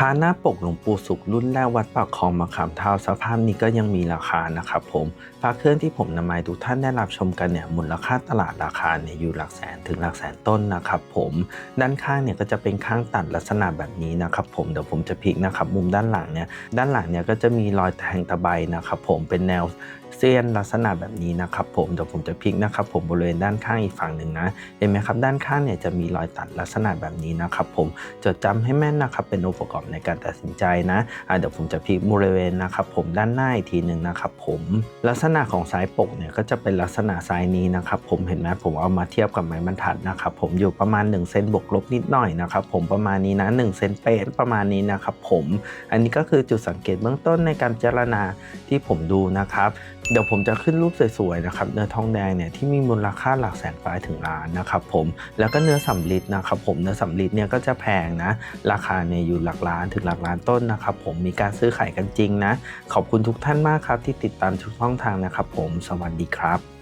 พระหน้าปกหลวงปู่สุขรุ่นแรกวัดปากคลองมะขามเท้าสภาพนี้ก็ยังมีราคานะครับผมพระเครื่องที่ผมนำมาให้ทุกท่านได้รับชมกันเนี่ยมูลค่าตลาดราคาเนี่ยอยู่หลักแสนถึงหลักแสนต้นนะครับผมด้านข้างเนี่ยก็จะเป็นข้างตัดลักษณะแบบนี้นะครับผมเดี๋ยวผมจะพลิกนะครับมุมด้านหลังเนี่ยด้านหลังเนี่ยก็จะมีรอยแทงตะไบนะครับผมเป็นแนว เส้นลักษณะแบบนี้นะครับผมเดี๋ยวผมจะพลิกนะครับผมบริเวณด้านข้างอีกฝั่งหนึ่งนะเห็นไหมครับด้านข้างเนี่ยจะมีรอยตัดลักษณะแบบนี้นะครับผมจดจำให้แม่นนะครับเป็นองค์ประกอบในการตัดสินใจนะะเดี๋ยวผมจะพลิกบริเวณนะครับผมด้านหน้าอีกทีหนึ่งนะครับผมลักษณะของสายปกเนี่ยก็จะเป็นลักษณะสายนี้นะครับผมเห็นไหมผมเอามาเทียบกับไม้บรรทัดนะครับผมอยู่ประมาณ1เซนบวกลบนิดหน่อยนะครับผมประมาณนี้นะ1เซนเป๊ะประมาณนี้นะครับผมอันนี้ก็คือจุดสังเกตเบื้องต้นในการพิจรณาที่ผมดูนะครับเดี๋ยวผมจะขึ้นรูปสวยๆนะครับเนื้อทองแดงเนี่ยที่มีมูลค่าหลักแสนปลายถึงล้านนะครับผมแล้วก็เนื้อสำลิดนะครับผมเนื้อสำลิดเนี่ยก็จะแพงนะราคาเนี่ยอยู่หลักล้านถึงหลักล้านต้นนะครับผมมีการซื้อขายกันจริงนะ ขอบคุณทุกท่านมากครับที่ติดตามทุกช่องทางนะครับผมสวัสดีครับ